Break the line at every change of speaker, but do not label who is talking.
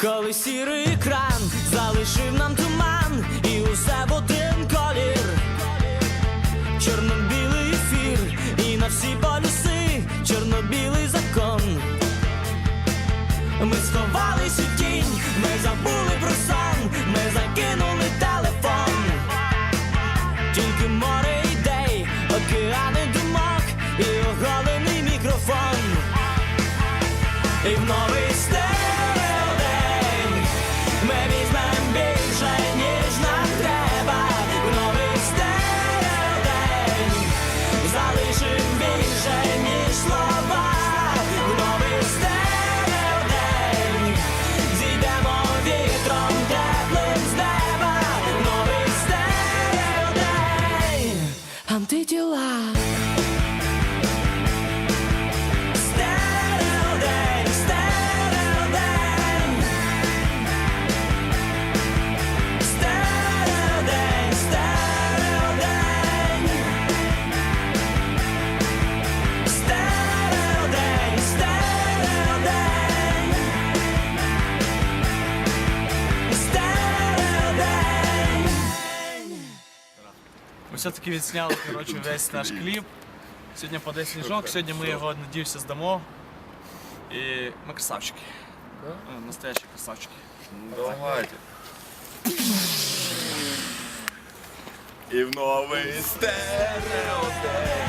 коли сірий екран залишив нам туман, і усе в один колір, чорно-білий ефір, і на всі полюси, чорно-білий закон. Ми сховались у тінь, ми забули про сон, ми закинули телефон, тільки море ідей, океани думок і оголений мікрофон. І в новий
Ми все-таки відсняли коротше, весь наш кліп. Сьогодні паде сніжок, сьогодні ми його, надіюся, здамо. І ми красавчики. Ну, Настоящі красавчики.
Давайте. І в новий стереодень.